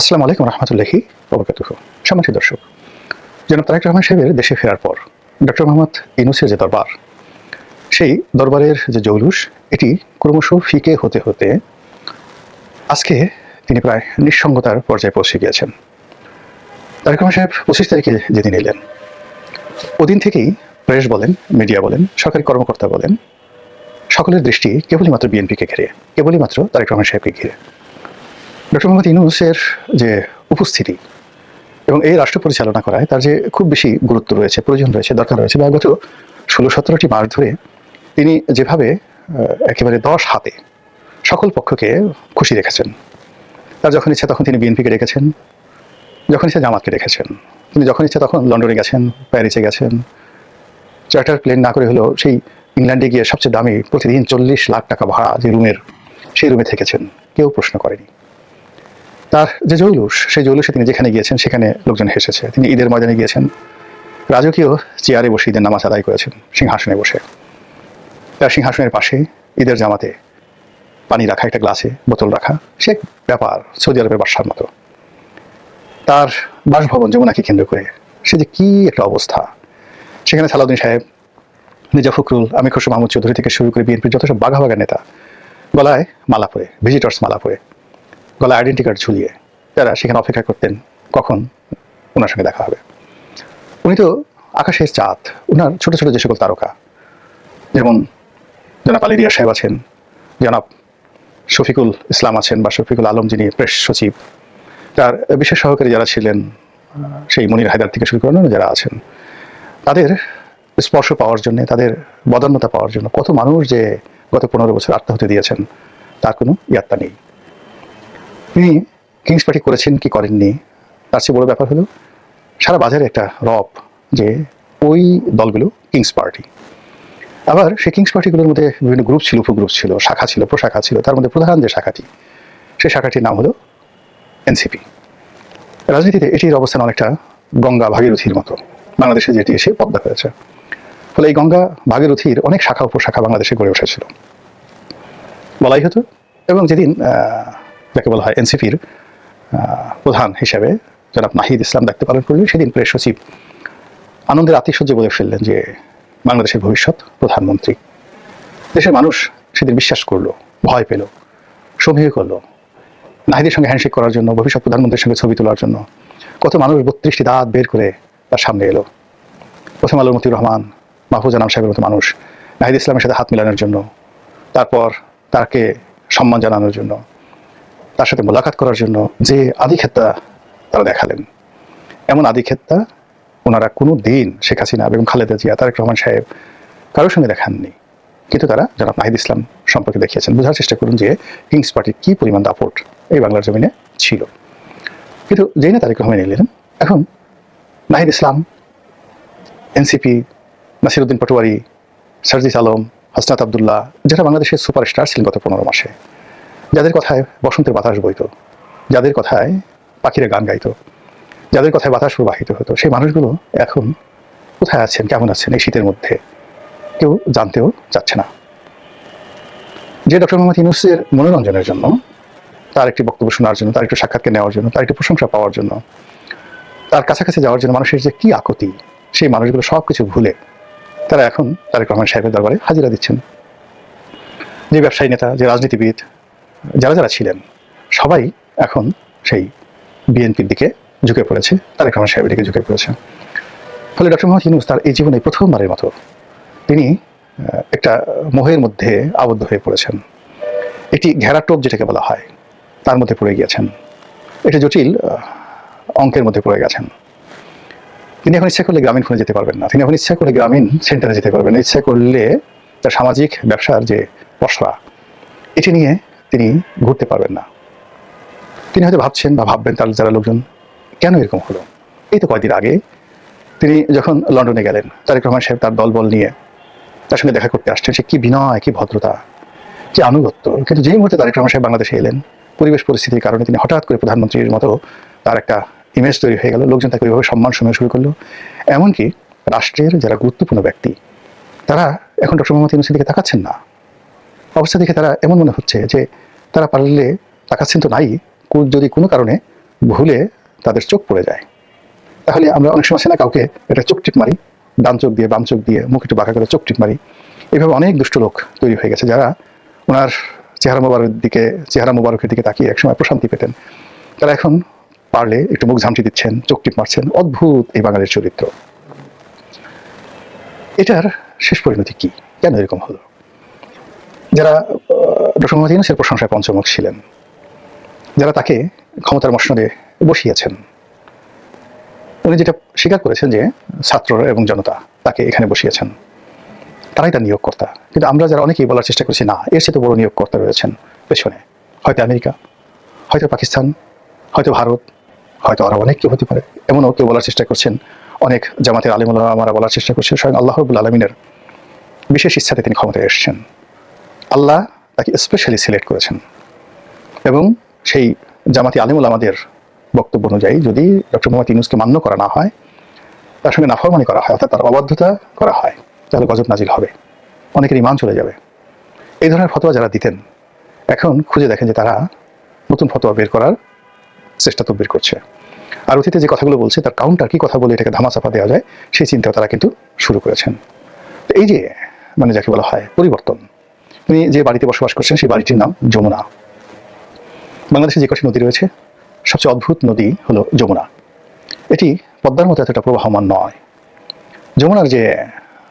আসসালামু আলাইকুম রহমতুল্লাহি ওবরকাতুহ। সম্মানিত দর্শক, জনাব তারেক রহমান সাহেবের দেশে ফেরার পর ডক্টর মোহাম্মদ ইনুসের যে দরবার, সেই দরবারের যে জৌলুস, এটি ক্রমশ ফিকে হতে হতে আজকে তিনি প্রায় নিঃসঙ্গতার পর্যায়ে পৌঁছে গিয়েছেন। তারেক রহমান সাহেব পঁচিশ তারিখে যেদিন এলেন, ওদিন থেকেই প্রেস বলেন, মিডিয়া বলেন, সরকারি কর্মকর্তা বলেন, সকলের দৃষ্টি কেবলই মাত্র বিএনপিকে ঘিরে কেবলই মাত্র তারেক রহমান সাহেবকে ঘিরে। ডক্টর মোহাম্মদ ইউনুসের যে উপস্থিতি এবং এই রাষ্ট্র পরিচালনা করায় তার যে খুব বেশি গুরুত্ব রয়েছে, প্রয়োজন রয়েছে, দরকার রয়েছে বা গত ষোলো সতেরোটি মাস ধরে তিনি যেভাবে একেবারে দশ হাতে সকল পক্ষকে খুশি রেখেছেন। তার যখন ইচ্ছা তখন তিনি বিএনপিকে রেখেছেন, যখন ইচ্ছা জামাতকে রেখেছেন, তিনি যখন ইচ্ছা তখন লন্ডনে গেছেন, প্যারিসে গেছেন। চার্টার প্লেন না করে হলেও সেই ইংল্যান্ডে গিয়ে সবচেয়ে দামি প্রতিদিন চল্লিশ লাখ টাকা ভাড়া যে রুমের, সেই রুমে থেকেছেন। কেউ প্রশ্ন করেনি। তার যে জৌলুস সেই জৌলুসে তিনি যেখানে গিয়েছেন, সেখানে লোকজন হেসেছে। তিনি ঈদের ময়দানে গিয়েছেন। রাজকীয় চেয়ারে বসে ঈদের নামাজ আদায় করেছেন, সিংহাসনে বসে। তার সিংহাসনের পাশে ঈদের জামাতে পানি রাখা, একটা গ্লাসে বোতল রাখা। সে ব্যাপার, সৌদি আরবের বাসার মতো। তার বাসভবন যমুনাকে কেন্দ্র করে। সে যে কি একটা অবস্থা। সেখানে সালাউদ্দিন সাহেব, মির্জা ফখরুল আমি খুশু মাহমুদ চৌধুরী থেকে শুরু করে বিএনপির সব বাঘা বাঘা নেতা গলায় মালা পরে ভিজিটর্স মালা পরে গলায় আইডেন্টি কার্ড ঝুলিয়ে তারা সেখানে অপেক্ষা করতেন কখন ওনার সঙ্গে দেখা হবে। উনি তো আকাশের চাঁদ ওনার ছোট ছোট যে সকল তারকা। যেমন জনাব আলী রিয়া সাহেব আছেন, জনাব শফিকুল ইসলাম আছেন বা শফিকুল আলম যিনি প্রেস সচিব। তার বিশেষ সহকারী যারা ছিলেন, সেই মনির হায়দার থেকে শুরু করেন যারা আছেন, তাদের স্পর্শ পাওয়ার জন্য, তাদের বদান্যতা পাওয়ার জন্য কত মানুষ যে গত পনেরো বছর আত্মহত্যা দিয়েছেন, তার কোনো ইয়াত্তা নেই। তিনি কিংস পার্টি করেছেন, কি করেননি? তার চেয়ে বড় ব্যাপার হলো, সারা বাজারে একটা রব যে ওই দলগুলো কিংস পার্টি। আবার সেই কিংস পার্টিগুলোর মধ্যে বিভিন্ন গ্রুপ ছিল, উপগ্রুপ ছিল, শাখা ছিল, প্রশাখা ছিল, তার মধ্যে প্রধান যে শাখাটি, সেই শাখাটির নাম হলো এনসিপি। রাজনীতিতে এটির অবস্থান অনেকটা গঙ্গা ভাগীরথীর মতো। বাংলাদেশে যেটি এসে পদ্মা হয়েছে ফলে এই গঙ্গা ভাগীরথীর অনেক শাখা, উপশাখা বাংলাদেশে গড়ে উঠেছিল। বলাই হতো, এবং যেদিন যাকে বলা হয় এনসিপির প্রধান হিসেবে জনাব নাহিদ ইসলাম দায়িত্ব পালন করলেন। সেদিন প্রেস সচিব আনন্দের আতিশয্য বলে ফেললেন যে, বাংলাদেশের ভবিষ্যৎ প্রধানমন্ত্রী। দেশের মানুষ সেদিন বিশ্বাস করল, ভয় পেল, সমীহ করল। নাহিদের সঙ্গে হ্যান্ডশেক করার জন্য, ভবিষ্যৎ প্রধানমন্ত্রীর সঙ্গে ছবি তোলার জন্য কত মানুষ বত্রিশটি দাঁত বের করে তার সামনে এলো। প্রথম আলোর মতিউর রহমান, মাহফুজ আনাম সাহেবের মতো মানুষ নাহিদ ইসলামের সাথে হাত মেলানোর জন্য, তারপর তাকে সম্মান জানানোর জন্য তার সাথে মোলাকাত করার জন্য যে আদিক্ষেত্তা তারা দেখালেন। এমন আদিক্ষেত্তা ওনারা কোনো দিন শেখ হাসিনা এবং খালেদা জিয়া, তারেক রহমান সাহেব কারোর সঙ্গে দেখাননি। কিন্তু তারা যারা নাহিদ ইসলাম সম্পর্কে দেখিয়েছেন। বোঝার চেষ্টা করুন যে কিংস পার্টির কী পরিমাণ দাপট এই বাংলার জমিনে ছিল। কিন্তু যেই না তারেক রহমান এলেন, এখন নাহিদ ইসলাম, এনসিপি, নাসিরুদ্দিন পটোয়ারি, সার্জিস আলম, হাসনাত আবদুল্লাহ, যারা বাংলাদেশের সুপারস্টার ছিলেন গত পনেরো মাসে যাদের কথায় বসন্তের বাতাস বইত, যাদের কথায় পাখিরা গান গাইত, যাদের কথায় বাতাস প্রবাহিত হতো, সেই মানুষগুলো এখন কোথায় আছেন, কেমন আছেন এই শীতের মধ্যে? কেউ জানতেও চাচ্ছে না। যে ডক্টর মোহাম্মদ ইউনুসের মনোরঞ্জনের জন্য, তার একটি বক্তব্য শোনার জন্য, তার একটু সাক্ষাৎকে নেওয়ার জন্য, তার একটু প্রশংসা পাওয়ার জন্য, তার কাছাকাছি যাওয়ার জন্য মানুষের যে কি আকতি সেই মানুষগুলো সব কিছু ভুলে তারা এখন তারেক রহমান সাহেবের দরবারে হাজিরা দিচ্ছেন। যে ব্যবসায়ী নেতা, যে রাজনীতিবিদ যারা যারা ছিলেন, সবাই এখন সেই বিএনপির দিকে ঝুঁকে পড়েছে, তারেক রহমান সাহেবের দিকে ঝুঁকে পড়েছে। ফলে ডক্টর মোহাম্মদ ইউনুস তার এই জীবনে প্রথমবারের মতো তিনি একটা মোহের মধ্যে আবদ্ধ হয়ে পড়েছেন। একটি ঘেরাটোপ যেটাকে বলা হয়, তার মধ্যে পড়ে গিয়েছেন। এটা জটিল অঙ্কের মধ্যে পড়ে গেছেন। তিনি এখন ইচ্ছা করলে গ্রামীণ ফোনে যেতে পারবেন না। তিনি এখন ইচ্ছা করলে গ্রামীণ সেন্টারে যেতে পারবেন না। ইচ্ছা করলে তার সামাজিক ব্যবসার যে পসরা এটি নিয়ে তিনি ঘুরতে পারবেন না। তিনি হয়তো ভাবছেন বা ভাববেন তার যারা লোকজন কেন এরকম হলো? এই তো কয়েকদিন আগে তিনি যখন লন্ডনে গেলেন, তারেক রহমান সাহেব তার দলবল নিয়ে তার সঙ্গে দেখা করতে আসছেন। সে কি বিনয়, কি ভদ্রতা, কি আনুগত্য। কিন্তু যেই মুহূর্তে তারেক রহমান সাহেব বাংলাদেশে এলেন, পরিবেশ পরিস্থিতির কারণে তিনি হঠাৎ করে প্রধানমন্ত্রীর মতো তার একটা ইমেজ তৈরি হয়ে গেল। লোকজন তাকে ওইভাবে সম্মান শোনা শুরু করল। এমনকি রাষ্ট্রের যারা গুরুত্বপূর্ণ ব্যক্তি, তারা এখন ডক্টর মোহাম্মদ ইউনুসের তাকাচ্ছেন না। অবস্থা দেখে তারা এমন মনে হচ্ছে যে তারা পারলে তাকাচ্ছেন তো নাই যদি কোনো কারণে ভুলে তাদের চোখ পড়ে যায়। তাহলে আমরা অনেক সময় না কাউকে একটা চোখ টিপ মারি, ডান চোখ দিয়ে বাম চোখ দিয়ে মুখ একটু বাঁকা করে চোখ টিপ মারি। এভাবে অনেক দুষ্ট লোক তৈরি হয়ে গেছে যারা ওনার চেহারা মোবারকের দিকে, চেহারা মোবারকের দিকে তাকিয়ে একসময় প্রশান্তি পেতেন। তারা এখন পারলে একটু মুখ ঝামটি দিচ্ছেন, চোখ টিপ মারছেন। অদ্ভুত এই বাঙালির চরিত্র। এটার শেষ পরিণতি কি? কেন এরকম হলো? যারা ডক্টর মোহাম্মদ ইউনুসের প্রশংসায় পঞ্চমুখ ছিলেন। যারা তাকে ক্ষমতার মসনদে বসিয়েছেন। উনি যেটা স্বীকার করেছেন যে ছাত্ররা এবং জনতা তাকে এখানে বসিয়েছেন। তারাই তার নিয়োগকর্তা। কিন্তু আমরা যারা অনেকেই বলার চেষ্টা করছি, না, এর চেয়ে বড় নিয়োগকর্তা রয়েছেন পেছনে। হয়তো আমেরিকা, হয়তো পাকিস্তান, হয়তো ভারত, হয়তো আরও অনেক কেউ হতে পারে। এমনও কেউ বলার চেষ্টা করছেন। অনেক জামাতের আলিমুল্লাহ আমরা বলার চেষ্টা করছেন স্বয়ং আল্লাহ রবুল আলমিনের বিশেষ ইচ্ছাতে তিনি ক্ষমতায় এসেছেন। আল্লাহ তাকে স্পেশালি সিলেক্ট করেছেন। এবং সেই জামাতি আলিমুল আমাদের বক্তব্য অনুযায়ী যদি ডক্টর মোহাম্মদ ইউনুসকে মান্য করা না হয়, তার সঙ্গে নাফরমানি করা হয়, অর্থাৎ তার অবাধ্যতা করা হয়, তাহলে গজব নাজিল হবে। অনেকের ইমান চলে যাবে। এই ধরনের ফতোয়া যারা দিতেন, এখন খুঁজে দেখেন যে তারা নতুন ফতোয়া বের করার চেষ্টা তদবির করছে। আর অতীতে যে কথাগুলো বলছে, তার কাউন্টার কি কথা বলে এটাকে ধামাচাপা দেওয়া যায়, সেই চিন্তাও তারা কিন্তু শুরু করেছেন। এই যে মানে যাকে বলা হয় পরিবর্তন তিনি যে বাড়িতে বসবাস করছেন সেই বাড়িটির নাম যমুনা। বাংলাদেশে যে কটি নদী রয়েছে, সবচেয়ে অদ্ভুত নদী হলো যমুনা। এটি পদ্মার মতো এতটা প্রবাহমান নয়। যমুনার যে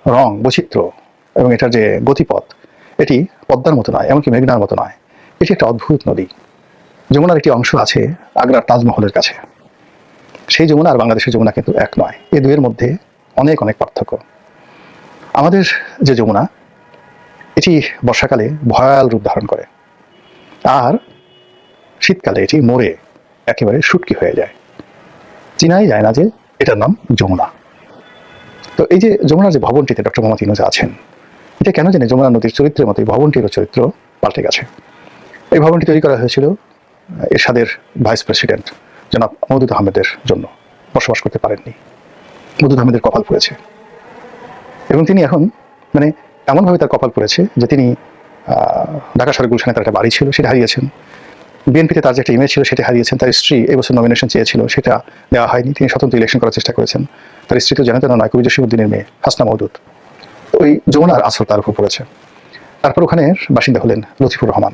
রং, বৈচিত্র্য এবং এটার যে গতিপথ, এটি পদ্মার মতো নয়, এমনকি মেঘনার মতো নয়। এটি একটা অদ্ভুত নদী। যমুনার একটি অংশ আছে আগ্রার তাজমহলের কাছে। সেই যমুনা আর বাংলাদেশের যমুনা কিন্তু এক নয়। এ দুয়ের মধ্যে অনেক অনেক পার্থক্য। আমাদের যে যমুনা এটি বর্ষাকালে ভয়াল রূপ ধারণ করে। আর শীতকালে এটি মরে একেবারে শুটকি হয়ে যায়। চিনাই যায় না যে এটার নাম যমুনা। তো এই যে যমুনার যে ভবনটিতে ডক্টর মোহাম্মদ ইনুজ আছেন, এটা কেন জানি যমুনা নদীর চরিত্রের মতো এই ভবনটিরও চরিত্র পাল্টে গেছে? এই ভবনটি তৈরি করা হয়েছিল এরশাদের ভাইস প্রেসিডেন্ট জনাব মদুদ আহমেদের জন্য। বসবাস করতে পারেননি। মদুদ আহমেদের কপাল পড়েছে। এবং তিনি এখন মানে এমনভাবে তার কপাল পড়েছে যে তিনি ঢাকা শহরের গুলশানে তার একটা বাড়ি ছিল, সেটা হারিয়েছেন। বিএনপিতে তার যে একটা ইমেজ ছিল, সেটা হারিয়েছেন। তার স্ত্রী এবছর নমিনেশন চেয়েছিল, সেটা দেওয়া হয়নি। তিনি স্বতন্ত্র ইলেকশন করার চেষ্টা করেছেন। তার স্ত্রী তো জানেন নয় কবি জসিমুদ্দিনের মেয়ে, হাসনা মহদুদ ওই যমুনার আসর তার উপর পড়েছে। তারপর ওখানের বাসিন্দা হলেন লতিফুর রহমান।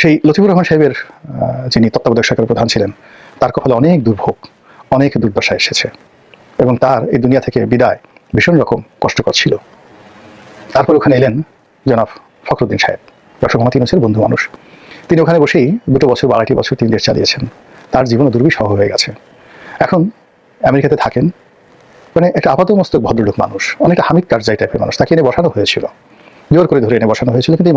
সেই লতিফুর রহমান সাহেবের যিনি তত্ত্বাবধায়ক সরকারের প্রধান ছিলেন, তার কপালে অনেক দুর্ভোগ, অনেক দুর্দশা এসেছে। এবং তার এই দুনিয়া থেকে বিদায় ভীষণ রকম কষ্টকর ছিল। তারপর ওখানে এলেন জনাব ফখরুদ্দিন সাহেব ডক্টর মোহাম্মদ ইউনুসের বন্ধু মানুষ। তিনি ওখানে বসেই দুটো বছর বা বছর তিনি দেশ চালিয়েছেন। তার জীবনও দুর্বিষহ হয়ে গেছে। এখন আমেরিকাতে থাকেন। মানে একটা আপাতমস্তক ভদ্রলোক মানুষ, অনেকটা হামিদ কারজাই টাইপের মানুষ। তাকে এনে বসানো হয়েছিল। জোর করে ধরে এনে বসানো হয়েছিল, কিন্তু